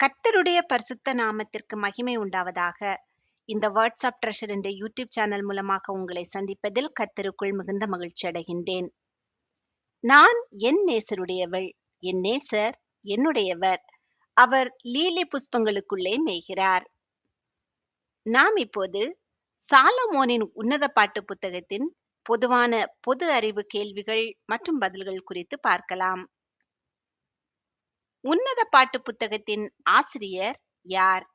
கர்த்தருடைய பரிசுத்த நாமத்திற்கு மகிமை உண்டாவதாக. இந்த வாட்ஸ்அப் ட்ரெஷர் என்ற யூடியூப் சேனல் மூலமாக உங்களை சந்திப்பதில் கர்த்தருக்குள் மிகுந்த மகிழ்ச்சி அடைகின்றேன். நான் என் நேசருடையவள் என் நேசர் என்னுடையவர். அவர் லீலி புஷ்பங்களுக்குள்ளே மேய்கிறார். நாம் இப்போது சாலமோனின் உன்னத பாட்டு புத்தகத்தின் பொதுவான பொது அறிவு கேள்விகள் மற்றும் பதில்கள் குறித்து பார்க்கலாம். உன்னத பாட்டு புத்தகத்தின் ஆசிரியர் யார்?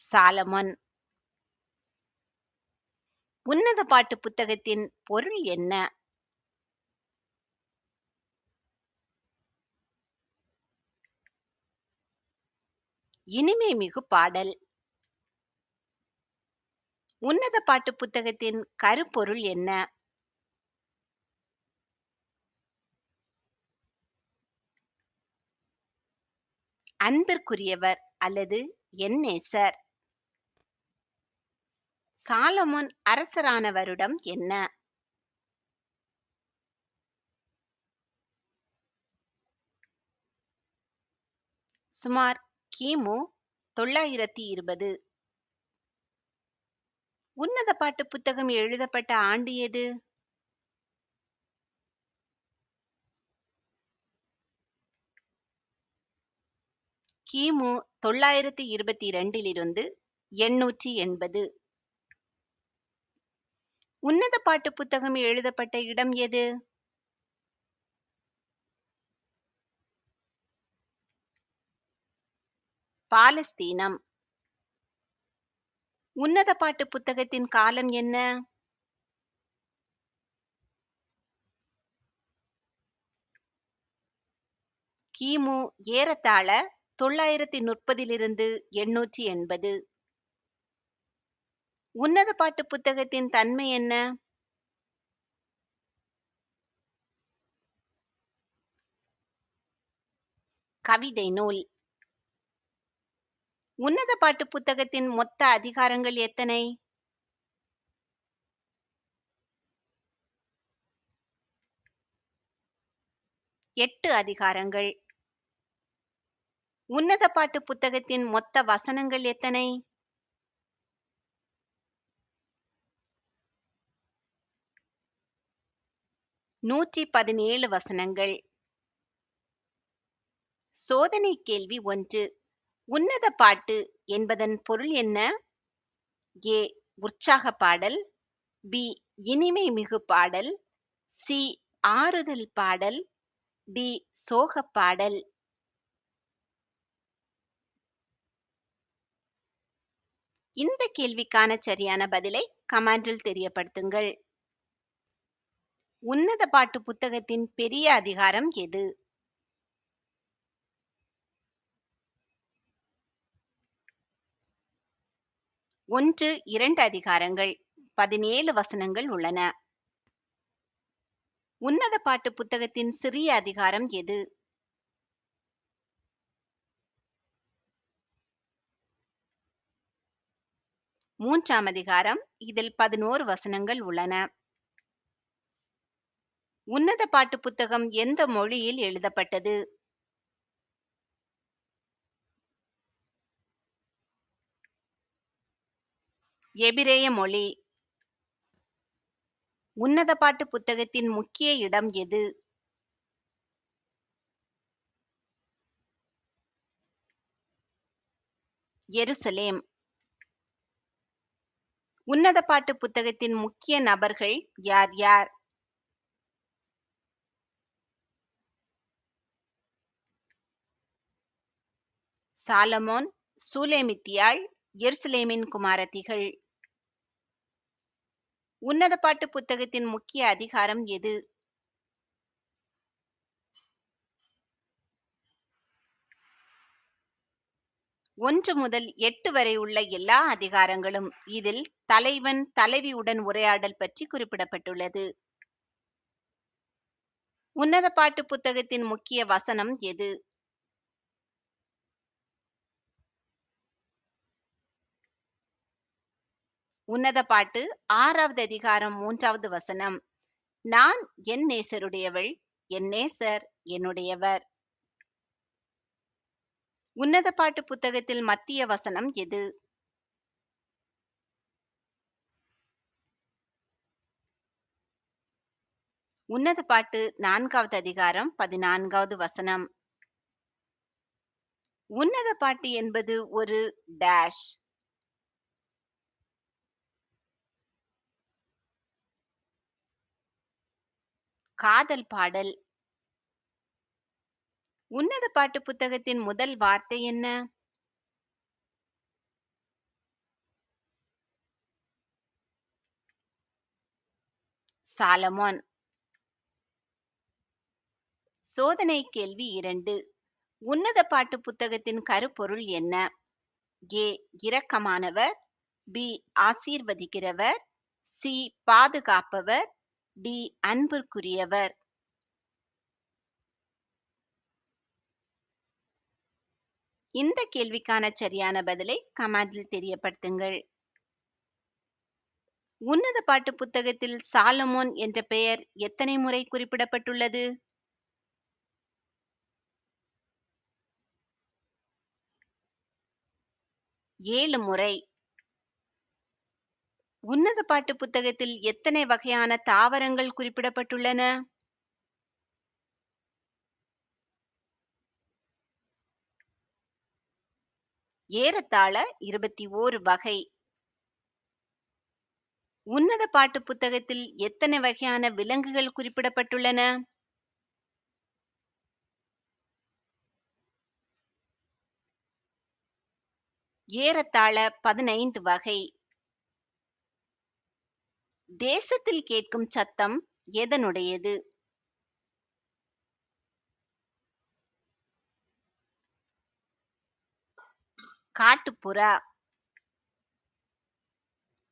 சாலமன். உன்னத பாட்டு புத்தகத்தின் பொருள் என்ன? இனிமை மிகு பாடல். உன்னத பாட்டு புத்தகத்தின் கருப்பொருள் என்ன? அன்பிற்குரியவர் அல்லது என் நேசர் சாலமோன் அரசரான வருடம் என்ன? சுமார் கிமு தொள்ளாயிரத்தி இருபது. உன்னத பாட்டு புத்தகம் எழுதப்பட்ட ஆண்டு எது கிமு தொள்ளாயிரத்தி இருபத்தி இரண்டிலிருந்து எண்ணூற்றி எண்பது. உன்னத பாட்டு புத்தகம் எழுதப்பட்ட இடம் எது? பாலஸ்தீனம். உன்னத பாட்டு புத்தகத்தின் காலம் என்ன? கிமு ஏறத்தாழ தொள்ளாயிரத்தி முப்பதிலிருந்து எண்ணூற்றி எண்பது உன்னத பாட்டு புத்தகத்தின் தன்மை என்ன? கவிதை நூல். உன்னத பாட்டு புத்தகத்தின் மொத்த அதிகாரங்கள் எத்தனை? எட்டு அதிகாரங்கள். உன்னத பாட்டு புத்தகத்தின் மொத்த வசனங்கள் எத்தனை? நூற்றி பதினேழு வசனங்கள். சோதனை கேள்வி ஒன்று. உன்னத பாட்டு என்பதன் பொருள் என்ன? ஏ. உற்சாக பாடல். பி. இனிமை மிகு பாடல். சி. ஆறுதல் பாடல். டி. சோக பாடல். இந்த கேள்விக்கான சரியான பதிலை கமாண்டில் தெரியப்படுத்துங்கள். உன்னத பாட்டு புத்தகத்தின் பெரிய அதிகாரம் எது? ஒன்று இரண்டு அதிகாரங்கள் பதினேழு வசனங்கள் உள்ளன. உன்னத பாட்டு புத்தகத்தின் சிறிய அதிகாரம் எது? மூன்றாம் அதிகாரம் இதில் பதினோரு வசனங்கள் உள்ளன. உன்னத பாட்டு புத்தகம் எந்த மொழியில் எழுதப்பட்டது? எபிரேய மொழி. உன்னத பாட்டு புத்தகத்தின் முக்கிய இடம் எது? எருசலேம். உன்னத பாட்டு புத்தகத்தின் முக்கிய நபர்கள் யார் யார்? சாலமோன் சூலேமித்தியாள் எருசலேமின் குமாரத்திகள். உன்னத பாட்டு புத்தகத்தின் முக்கிய அதிகாரம் எது? ஒன்று முதல் எட்டு வரை உள்ள எல்லா அதிகாரங்களும் இதில் தலைவன் தலைவியுடன் உரையாடல் பற்றி குறிப்பிடப்பட்டுள்ளது. உன்னத பாட்டு புத்தகத்தின் முக்கிய வசனம் எது? உன்னத பாட்டு ஆறாவது அதிகாரம் மூன்றாவது வசனம். நான் என் நேசருடையவள் என் நேசர் என்னுடையவர். உன்னத பாட்டு புத்தகத்தில் மத்திய வசனம் எது? உன்னத பாட்டு நான்காவது அதிகாரம் பதினான்காவது வசனம். உன்னத பாட்டு என்பது ஒரு டேஷ் காதல் பாடல் உன்னத பாட்டு புத்தகத்தின் முதல் வார்த்தை என்ன? சாலமோன். சோதனை கேள்வி இரண்டு. உன்னத பாட்டு புத்தகத்தின் கருப்பொருள் என்ன? ஏ. இரக்கமானவர். பி. ஆசீர்வதிக்கிறவர். சி. பாதுகாப்பவர். டி. அன்பிற்குரியவர். இந்த கேள்விக்கான சரியான பதிலை கமெண்டில் தெரியப்படுத்துங்கள். உன்னத பாட்டு புத்தகத்தில் சாலமோன் என்ற பெயர் எத்தனை முறை குறிப்பிடப்பட்டுள்ளது? ஏழு முறை. உன்னத பாட்டு புத்தகத்தில் எத்தனை வகையான தாவரங்கள் குறிப்பிடப்பட்டுள்ளன? ஏறத்தாழ இருபத்தி ஓரு வகை. உன்னத பாட்டு புத்தகத்தில் எத்தனை வகையான விலங்குகள் குறிப்பிடப்பட்டுள்ளன? ஏறத்தாழ பதினைந்து வகை. தேசத்தில் கேட்கும் சத்தம் எதனுடையது? காட்டுப்புறா.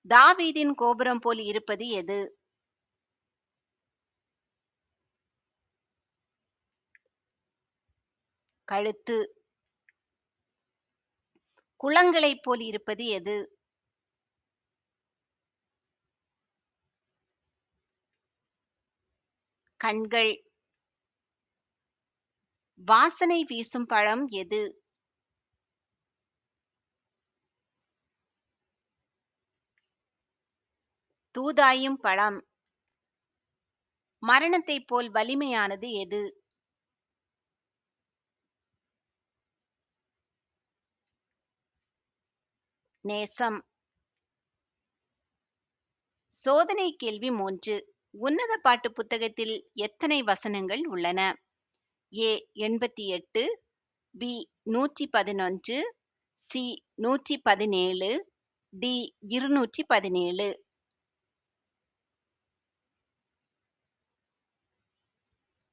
தாவீதின் கோபுரம் போல் இருப்பது எது? கழுத்து. குளங்களைப் போல் இருப்பது எது? கண்கள். வாசனை வீசும் பழம் எது? தூதாயும் பழம். மரணத்தைப் போல் வலிமையானது எது? நேசம். சோதனை கேள்வி மூன்று. உன்னத பாட்டு புத்தகத்தில் எத்தனை வசனங்கள் உள்ளன? ஏ எண்பத்தி எட்டு பி நூற்றி பதினொன்று சி நூற்றி பதினேழு டி இருநூற்றி பதினேழு.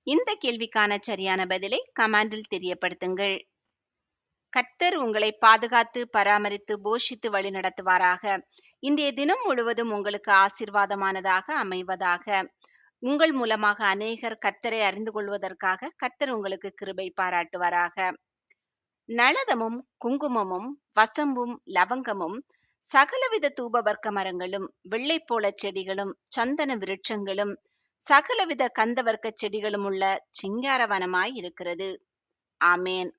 இந்த கேள்விக்கான சரியான பதிலை கமாண்டில் தெரியப்படுத்துங்கள். கர்த்தர் உங்களை பாதுகாத்து பராமரித்து போஷித்து வழி நடத்துவாராக. இன்றைய தினம் முழுவதும் உங்களுக்கு ஆசிர்வாதமானதாக அமைவதாக. உங்கள் மூலமாக அநேகர் கர்த்தரை அறிந்து கொள்வதற்காக கர்த்தர் உங்களுக்கு கிருபை பாராட்டுவாராக. நளதமும் குங்குமமும் வசம்பும் லவங்கமும் சகலவித தூபவர்க்க மரங்களும் வெள்ளை போல செடிகளும் சந்தன விருட்சங்களும் சகலவித கந்தவர்க்க செடிகளும் உள்ள சிங்காரவனமாய் இருக்கிறது. ஆமேன்.